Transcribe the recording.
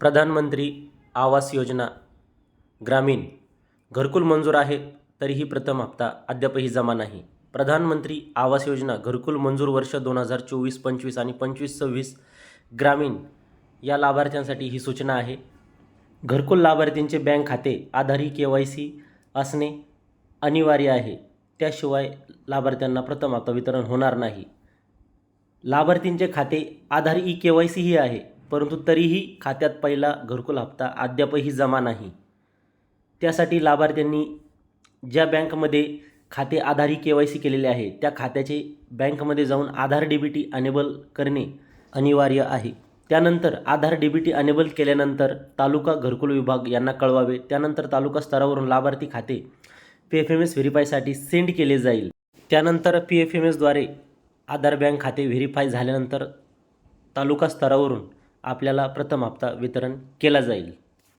प्रधानमंत्री आवास योजना ग्रामीण घरकुल मंजूर आहे तरीही प्रथम हप्ता अद्यापही जमा नाही. प्रधानमंत्री आवास योजना घरकुल मंजूर वर्ष दोन हजार चोवीस पंचवीस आणि पंचवीस सव्वीस ग्रामीण या लाभार्थ्यांसाठी ही सूचना आहे. घरकुल लाभार्थींचे बँक खाते आधारी के वाय सी असणे अनिवार्य आहे. त्याशिवाय लाभार्थ्यांना प्रथम हप्ता वितरण होणार नाही. लाभार्थींचे खाते Aadhaar e K Y C ही आहे. परंतु तरीही खात्यात पहिला घरकुल हप्ता अद्यापही जमा नाही. त्यासाठी लाभार्थ्यांनी ज्या बँकमध्ये खाते आधार के वाय सी केलेले आहे त्या खात्याचे बँकमध्ये जाऊन Aadhaar D B T enable करणे अनिवार्य आहे. त्यानंतर Aadhaar D B T enable केल्यानंतर तालुका घरकुल विभाग यांना कळवावे. त्यानंतर तालुका स्तरावरून लाभार्थी खाते पी एफ एम एस व्हेरीफायसाठी सेंड केले जाईल. त्यानंतर पी एफ एम एसद्वारे आधार बँक खाते व्हेरीफाय झाल्यानंतर तालुका स्तरावरून आपल्याला प्रथम हप्ता वितरण केला जाईल.